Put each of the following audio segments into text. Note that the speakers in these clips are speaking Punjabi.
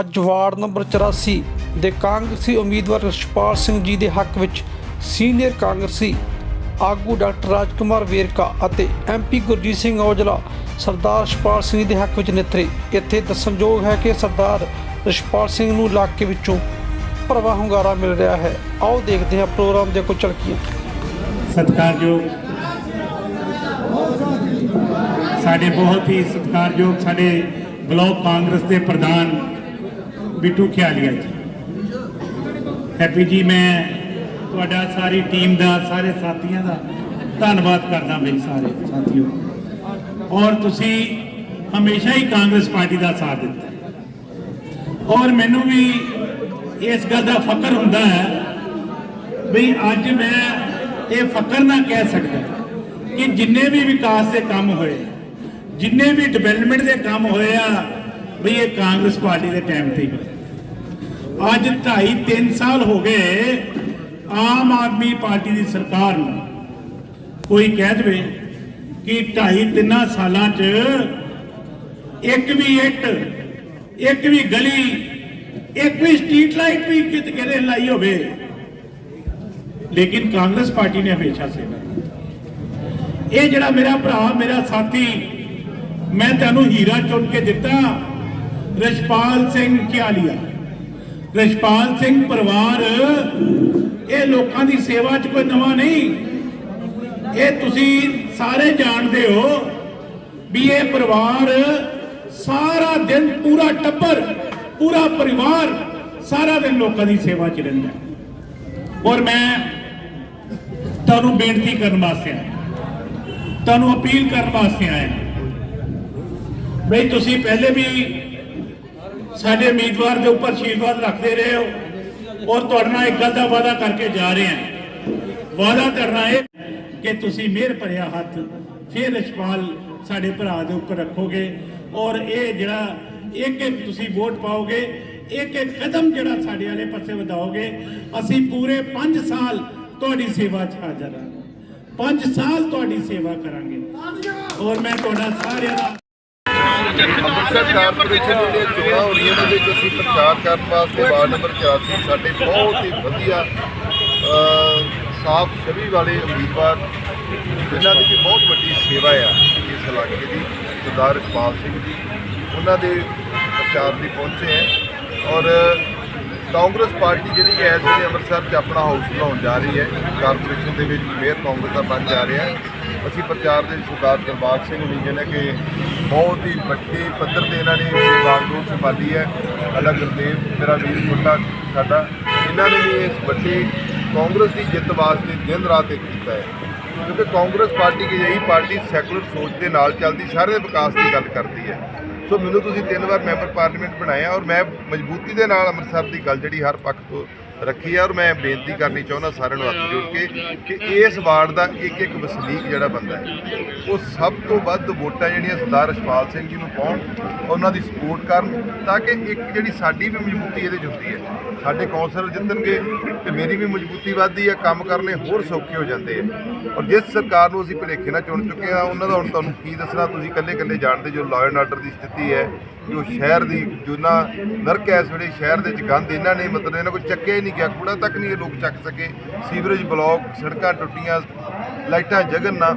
ਅੱਜ ਵਾਰਡ ਨੰਬਰ 84 ਦੇ ਕਾਂਗਰਸੀ ਉਮੀਦਵਾਰ ਰਸ਼ਪਾਲ ਸਿੰਘ ਜੀ ਦੇ ਹੱਕ ਵਿੱਚ ਸੀਨੀਅਰ ਕਾਂਗਰਸੀ ਆਗੂ ਡਾਕਟਰ ਰਾਜਕੁਮਾਰ ਵੇਰਕਾ ਅਤੇ ਐਮਪੀ ਗੁਰਜੀਤ ਸਿੰਘ ਔਜਲਾ ਸਰਦਾਰ ਰਸ਼ਪਾਲ ਸਿੰਘ ਜੀ ਦੇ ਹੱਕ ਵਿੱਚ ਨਿਤਰੇ। ਇੱਥੇ ਦੱਸਣਯੋਗ ਹੈ ਕਿ ਸਰਦਾਰ ਰਸ਼ਪਾਲ ਸਿੰਘ ਨੂੰ ਇਲਾਕੇ ਵਿੱਚੋਂ ਭਰਵਾ ਹੁੰਗਾਰਾ ਮਿਲ ਰਿਹਾ ਹੈ। ਆਓ ਦੇਖਦੇ ਹਾਂ ਪ੍ਰੋਗਰਾਮ ਦੇ ਕੁਝ ਝਲਕੀਆਂ। ਸਤਿਕਾਰਯੋਗ। ਸਾਡੇ ਬਹੁਤ ਹੀ ਸਤਿਕਾਰਯੋਗ ਸਾਡੇ ਬਲਾਕ ਕਾਂਗਰਸ ਦੇ ਪ੍ਰਧਾਨ ਬਿੱਟੂ ਖਿਆਲੀਆ ਜੀ। ਹੈਪੀ ਜੀ, ਮੈਂ ਤੁਹਾਡਾ ਸਾਰੀ ਟੀਮ ਦਾ, ਸਾਰੇ ਸਾਥੀਆਂ ਦਾ ਧੰਨਵਾਦ ਕਰਦਾ ਮੇਰੇ ਸਾਰੇ ਸਾਥੀਓ। ਔਰ ਤੁਸੀਂ ਹਮੇਸ਼ਾ ਹੀ ਕਾਂਗਰਸ ਪਾਰਟੀ ਦਾ ਸਾਥ ਦਿੱਤਾ। ਔਰ ਮੈਨੂੰ ਵੀ ਇਸ ਗੱਲ ਦਾ ਫਕਰ ਹੁੰਦਾ ਹੈ ਵੀ ਅੱਜ ਮੈਂ ਇਹ ਫਕਰ ਨਾ ਕਹਿ ਸਕਦਾ ਕਿ ਜਿੰਨੇ ਵੀ ਵਿਕਾਸ ਦੇ ਕੰਮ ਹੋਏ, ਜਿੰਨੇ ਵੀ ਡਿਵੈਲਪਮੈਂਟ ਦੇ ਕੰਮ ਹੋਏ ਆ ਵੀ ਇਹ ਕਾਂਗਰਸ ਪਾਰਟੀ ਦੇ ਟਾਈਮ ਤੇ। ਅੱਜ 2.5 3 ਸਾਲ ਹੋ ਗਏ ਆਮ ਆਦਮੀ ਪਾਰਟੀ ਦੀ ਸਰਕਾਰ ਨੂੰ। ਕੋਈ ਕਹਿ ਦਵੇ ਕਿ 2.5 3 ਸਾਲਾਂ 'ਚ ਇੱਕ ਵੀ ਇੱਟ, ਇੱਕ ਵੀ ਗਲੀ, ਇੱਕ ਵੀ ਸਟਰੀਟ ਲਾਈਟ ਵੀ ਕਿਤੇ ਕਿਤੇ ਲਾਈ ਹੋਵੇ। ਲੇਕਿਨ ਕਾਂਗਰਸ ਪਾਰਟੀ ਨੇ ਹਮੇਸ਼ਾ ਸੇਵਾ ਇਹ ਜਿਹੜਾ ਮੇਰਾ ਭਰਾ, ਮੇਰਾ ਸਾਥੀ, ਮੈਂ ਤੁਹਾਨੂੰ ਹੀਰਾ ਚੁਣ ਕੇ ਦਿੱਤਾ ਰਸ਼ਪਾਲ ਸਿੰਘ ਕਿਆਲੀਆ। ਰਸ਼ਪਾਲ ਸਿੰਘ ਪਰਿਵਾਰ, ਇਹ ਲੋਕਾਂ ਦੀ ਸੇਵਾ 'ਚ ਕੋਈ ਨਵਾਂ ਨਹੀਂ। ਇਹ ਤੁਸੀਂ ਸਾਰੇ ਜਾਣਦੇ ਹੋ ਵੀ ਇਹ ਪਰਿਵਾਰ ਸਾਰਾ ਦਿਨ ਪੂਰਾ ਟੱਬਰ, ਪੂਰਾ ਪਰਿਵਾਰ ਸਾਰਾ ਦਿਨ ਲੋਕਾਂ ਦੀ ਸੇਵਾ 'ਚ ਰਹਿੰਦਾ ਔਰ ਮੈਂ ਤੁਹਾਨੂੰ ਬੇਨਤੀ ਕਰਨ ਵਾਸਤੇ ਆਇਆ। ਤੁਹਾਨੂੰ ਅਪੀਲ ਕਰਨ ਵਾਸਤੇ ਆਇਆ। ਬਈ ਤੁਸੀਂ ਪਹਿਲੇ ਵੀ ਸਾਡੇ ਉਮੀਦਵਾਰ ਦੇ ਉੱਪਰ ਆਸ਼ੀਰਵਾਦ ਰੱਖਦੇ ਰਹੇ ਹੋ ਔਰ ਤੁਹਾਡੇ ਨਾਲ ਇੱਕ ਗੱਲ ਦਾ ਵਾਅਦਾ ਕਰਕੇ ਜਾ ਰਹੇ ਹਾਂ। ਵਾਅਦਾ ਕਰਨਾ ਹੈ ਕਿ ਤੁਸੀਂ ਮਿਹਰ ਭਰਿਆ ਹੱਥ ਫਿਰ ਰਛਪਾਲ ਸਾਡੇ ਭਰਾ ਦੇ ਉੱਪਰ ਰੱਖੋਗੇ ਔਰ ਇਹ ਜਿਹੜਾ ਇੱਕ ਇੱਕ ਤੁਸੀਂ ਵੋਟ ਪਾਓਗੇ, ਇੱਕ ਇੱਕ ਕਦਮ ਜਿਹੜਾ ਸਾਡੇ ਵਾਲੇ ਪਾਸੇ ਵਧਾਓਗੇ, ਅਸੀਂ ਪੂਰੇ 5 ਸਾਲ ਤੁਹਾਡੀ ਸੇਵਾ 'ਚ ਹਾਜ਼ਰ ਹਾਂ। 5 ਸਾਲ ਤੁਹਾਡੀ ਸੇਵਾ ਕਰਾਂਗੇ। ਔਰ ਮੈਂ ਤੁਹਾਡਾ ਸਾਰਿਆਂ ਦਾ ਅੰਮ੍ਰਿਤਸਰ ਕਾਰਪੋਰੇਸ਼ਨ ਦੀਆਂ ਚੋਣਾਂ ਹੋ ਰਹੀਆਂ ਨੇ, ਵਿੱਚ ਅਸੀਂ ਪ੍ਰਚਾਰ ਕਰਨ ਵਾਸਤੇ ਵਾਰਡ ਨੰਬਰ 84 ਸਾਡੇ ਬਹੁਤ ਹੀ ਵਧੀਆ ਸਾਫ਼ ਛਵੀ ਵਾਲੇ ਉਮੀਦਵਾਰ, ਜਿਨ੍ਹਾਂ ਦੀ ਵੀ ਬਹੁਤ ਵੱਡੀ ਸੇਵਾ ਆ ਇਸ ਇਲਾਕੇ ਦੀ, ਸਰਦਾਰ ਇਕਬਾਲ ਸਿੰਘ ਜੀ। ਉਹਨਾਂ ਦੇ ਪ੍ਰਚਾਰ ਲਈ ਪਹੁੰਚੇ ਹੈ। ਔਰ ਕਾਂਗਰਸ ਪਾਰਟੀ ਜਿਹੜੀ ਹੈ, ਇਸ ਵੇਲੇ ਅੰਮ੍ਰਿਤਸਰ 'ਚ ਆਪਣਾ ਹਾਊਸ ਬਣਾਉਣ ਜਾ ਰਹੀ ਹੈ। ਕਾਰਪੋਰੇਸ਼ਨ ਦੇ ਵਿੱਚ ਮੇਅਰ ਕਾਂਗਰਸ ਦਾ ਬਣ ਜਾ ਰਿਹਾ ਅਸੀਂ ਪ੍ਰਚਾਰ ਦੇ ਸਰਦਾਰ ਦਰਬਾਰ ਸਿੰਘ ਜੀ ਜਿਹਨੇ ਕਿ ਬਹੁਤ ਹੀ ਵੱਡੇ ਪੱਧਰ ਤੇ ਇਹਨਾਂ ਨੇ ਬਾਗਡੋਰ ਸੰਭਾਲੀ ਹੈ। ਸਾਡਾ ਗੁਰਦੇਵ, ਮੇਰਾ ਵੀਰ ਛੋਟਾ, ਸਾਡਾ। ਇਹਨਾਂ ਨੇ ਵੀ ਇਸ ਵੱਡੀ ਕਾਂਗਰਸ ਦੀ ਜਿੱਤ ਵਾਸਤੇ ਦਿਨ ਰਾਤ ਇੱਕ ਕੀਤਾ ਹੈ। ਕਿਉਂਕਿ ਕਾਂਗਰਸ ਪਾਰਟੀ ਅਜਿਹੀ ਪਾਰਟੀ ਸੈਕੂਲਰ ਸੋਚ ਦੇ ਨਾਲ ਚੱਲਦੀ ਸਾਰੇ ਦੇ ਵਿਕਾਸ ਦੀ ਗੱਲ ਕਰਦੀ ਹੈ। ਸੋ ਮੈਨੂੰ ਤੁਸੀਂ ਤਿੰਨ ਵਾਰ ਮੈਂਬਰ ਪਾਰਲੀਮੈਂਟ ਬਣਾਇਆ ਔਰ ਮੈਂ ਮਜ਼ਬੂਤੀ ਦੇ ਨਾਲ ਅੰਮ੍ਰਿਤਸਰ ਦੀ ਗੱਲ ਜਿਹੜੀ ਹਰ ਪੱਖ ਤੋਂ ਰੱਖੀ ਹੈ ਔਰ ਮੈਂ ਬੇਨਤੀ ਕਰਨੀ ਚਾਹੁੰਦਾ ਸਾਰਿਆਂ ਨੂੰ ਹੱਥ ਜੋੜ ਕੇ ਕਿ ਇਸ ਵਾਰਡ ਦਾ ਇੱਕ ਇੱਕ ਵਸਨੀਕ ਜਿਹੜਾ ਬੰਦਾ ਹੈ, ਉਹ ਸਭ ਤੋਂ ਵੱਧ ਵੋਟਾਂ ਜਿਹੜੀਆਂ ਸਰਦਾਰ ਰਸਪਾਲ ਸਿੰਘ ਜੀ ਨੂੰ ਪਾਉਣ, ਉਹਨਾਂ ਦੀ ਸਪੋਰਟ ਕਰਨ ਤਾਂ ਕਿ ਇੱਕ ਜਿਹੜੀ ਸਾਡੀ ਵੀ ਮਜ਼ਬੂਤੀ ਇਹਦੇ 'ਚ ਹੁੰਦੀ ਹੈ। ਸਾਡੇ ਕੌਂਸਲਰ ਜਿੱਤਣਗੇ ਤੇ ਮੇਰੀ ਵੀ ਮਜ਼ਬੂਤੀ ਵੱਧਦੀ ਹੈ, ਕੰਮ ਕਰਨੇ ਹੋਰ ਸੌਖੇ ਹੋ ਜਾਂਦੇ ਆ ਔਰ ਜਿਸ ਸਰਕਾਰ ਨੂੰ ਅਸੀਂ ਭਲੇਖੇ ਨਾਲ ਚੁਣ ਚੁੱਕੇ ਆ ਉਹਨਾਂ ਦਾ ਹੁਣ ਤੁਹਾਨੂੰ ਕੀ ਦੱਸਣਾ, ਤੁਸੀਂ ਇਕੱਲੇ ਇਕੱਲੇ ਜਾਣਦੇ ਜੋ ਲਾਅ ਐਂਡ ਆਰਡਰ ਦੀ ਸਥਿਤੀ ਹੈ ਜੋ ਸ਼ਹਿਰ ਦੀ ਜੋ ਨਰਕ ਹੈ ਇਸ ਵੇਲੇ ਸ਼ਹਿਰ ਦੇ ਵਿੱਚ ਗੰਦ ਇਹਨਾਂ ਨੇ ਮਤਲਬ ਇਹਨਾਂ ਕੋਈ ਚੱਕਿਆ ਹੀ ਨਹੀਂ ਗਿਆ। ਕੂੜਾ ਤੱਕ ਨਹੀਂ ਇਹ ਲੋਕ ਚੱਕ ਸਕੇ। ਸੀਵਰੇਜ ਬਲਾਕ, ਸੜਕਾਂ ਟੁੱਟੀਆਂ, ਲਾਈਟਾਂ ਜਗਨ ਨਾ।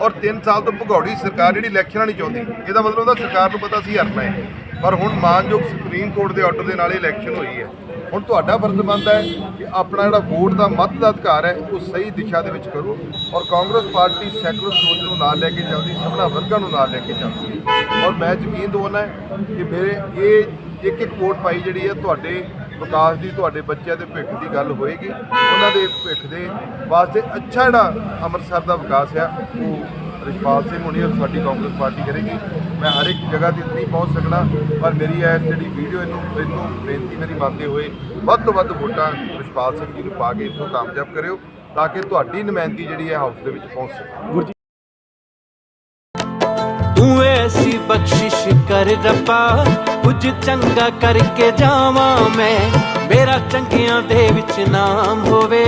ਔਰ 3 ਸਾਲ ਤੋਂ ਭਗੌੜੀ ਸਰਕਾਰ ਜਿਹੜੀ ਇਲੈਕਸ਼ਨਾਂ ਨਹੀਂ ਚਾਹੁੰਦੀ, ਇਹਦਾ ਮਤਲਬ ਉਹਦਾ ਸਰਕਾਰ ਨੂੰ ਪਤਾ ਸੀ ਹਰਨਾ ਹੈ। ਪਰ ਹੁਣ ਮਾਨਯੋਗ ਸੁਪਰੀਮ ਕੋਰਟ ਦੇ ਆਰਡਰ ਦੇ ਨਾਲ ਇਹ ਇਲੈਕਸ਼ਨ ਹੋਈ ਹੈ। ਹੁਣ ਤੁਹਾਡਾ ਫਰਜ਼ ਬਣਦਾ ਹੈ ਕਿ ਆਪਣਾ ਜਿਹੜਾ ਵੋਟ ਦਾ ਮਤ ਦਾ ਅਧਿਕਾਰ ਹੈ, ਉਹ ਸਹੀ ਦਿਸ਼ਾ ਦੇ ਵਿੱਚ ਕਰੋ ਔਰ ਕਾਂਗਰਸ ਪਾਰਟੀ ਸੈਕੂਲਰ ਸੋਚ ਨੂੰ ਨਾਲ ਲੈ ਕੇ ਚੱਲਦੀ ਸਭਨਾ ਵਰਗਾਂ ਨੂੰ ਨਾਲ ਲੈ ਕੇ ਚੱਲਦੀ ਔਰ ਮੈਂ ਯਕੀਨ ਦਵਾਉਣਾ ਕਿ ਮੇਰੇ ਇਹ ਇੱਕ ਇੱਕ ਵੋਟ ਪਾਈ ਜਿਹੜੀ ਹੈ, ਤੁਹਾਡੇ ਵਿਕਾਸ ਦੀ, ਤੁਹਾਡੇ ਬੱਚਿਆਂ ਦੇ ਭਵਿੱਖ ਦੀ ਗੱਲ ਹੋਏਗੀ। ਉਹਨਾਂ ਦੇ ਭਵਿੱਖ ਦੇ ਵਾਸਤੇ ਅੱਛਾ ਜਿਹੜਾ ਅੰਮ੍ਰਿਤਸਰ ਦਾ ਵਿਕਾਸ ਆ, ਉਹ ਰਿਸ਼ਪਾਲ ਸਿੰਘ ਹੁਣੀ ਔਰ ਸਾਡੀ ਕਾਂਗਰਸ ਪਾਰਟੀ ਕਰੇਗੀ। ਮੈਂ ਹਰ ਇੱਕ ਜਗ੍ਹਾ ਤੇ ਨਹੀਂ ਪਹੁੰਚ ਸਕਣਾ ਪਰ ਮੇਰੀ ਇਹ ਜਿਹੜੀ ਵੀਡੀਓ ਇਹਨੂੰ ਇਹਨੂੰ ਬੇਨਤੀ ਮੇਰੀ ਮੰਨਦੇ ਹੋਏ ਵੱਧ ਤੋਂ ਵੱਧ ਵੋਟਾਂ ਰਿਸ਼ਪਾਲ ਸਿੰਘ ਜੀ ਨੂੰ ਪਾ ਕੇ ਇੱਥੋਂ ਕਾਮਯਾਬ ਕਰਿਓ, ਤਾਂ ਕਿ ਤੁਹਾਡੀ ਨੁਮਾਇੰਦਗੀ ਜਿਹੜੀ ਹੈ ਹਾਊਸ ਦੇ ਵਿੱਚ ਪਹੁੰਚ ਸਕੇ। ਤੂੰ ਐਸੀ ਬਖਸ਼ਿਸ਼ ਕਰ ਰੱਬਾ, ਕੁਝ ਚੰਗਾ ਕਰਕੇ ਜਾਵਾਂ ਮੈਂ, ਮੇਰਾ ਚੰਗਿਆਂ ਦੇ ਵਿੱਚ ਨਾਮ ਹੋਵੇ,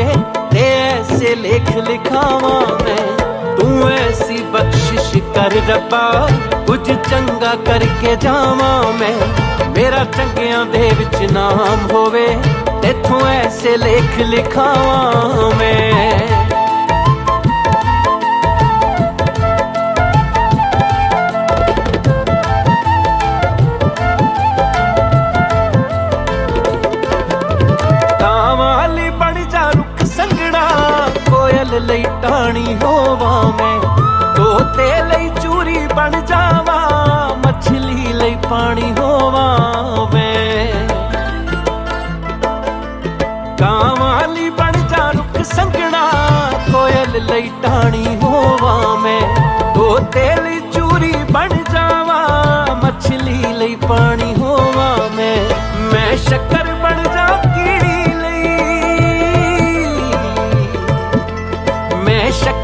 ਤੇ ਐਸੇ ਲੇਖ ਲਿਖਾਵਾਂ ਮੈਂ। ਤੂੰ ਐਸੀ ਬਖਸ਼ਿਸ਼ ਕਰ ਰੱਬਾ ਕੁਝ ਚੰਗਾ ਕਰਕੇ ਜਾਵਾਂ ਮੈਂ। ਮੇਰਾ ਚੰਗਿਆਂ ਦੇ ਵਿੱਚ ਨਾਮ ਹੋਵੇ ਤੇਥੋਂ ਐਸੇ ਲੇਖ ਲਿਖਾਵਾਂ ਮੈਂ। ਬਣ ਜਾ ਰੁੱਖ ਸੰਗਣਾ ਕੋਇਲ ਲਈ ਟਾਣੀ ਹੋਵਾਂ ਮੈਂ। ਤੋਤੇ ਲਈ ਬਣ ਜਾਵਾਂ, ਮੱਛਲੀ ਲਈ ਪਾਣੀ ਹੋਵਾਂ ਮੈਂ ਕਾਵਾਲੀ ਬਣ ਜਾ ਰੁੱਖ ਸੰਗਣਾ ਕੋਇਲ ਲਈ ਟਾਣੀ ਹੋਵਾਂ ਮੈਂ। ਤੋਤੇ ਲਈ ਚੂਰੀ ਬਣ ਜਾਵਾਂ, ਮੱਛਲੀ ਲਈ ਪਾਣੀ ਹੋਵਾਂ ਮੈਂ। ਮੈਂ ਸ਼ੱਕਰ ਬਣ ਜਾ ਕੀੜੀ ਲਈ। ਮੈਂ ਸ਼ੱਕਰ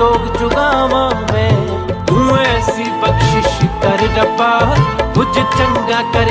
ਨੂੰ ਚੁਗਾਵਾਂ ਮੈਂ। ਤੂੰ ਐਸੀ ਬਖਸ਼ਿਸ਼ ਕਰ ਰੱਬਾ ਕੁਝ ਚੰਗਾ ਕਰ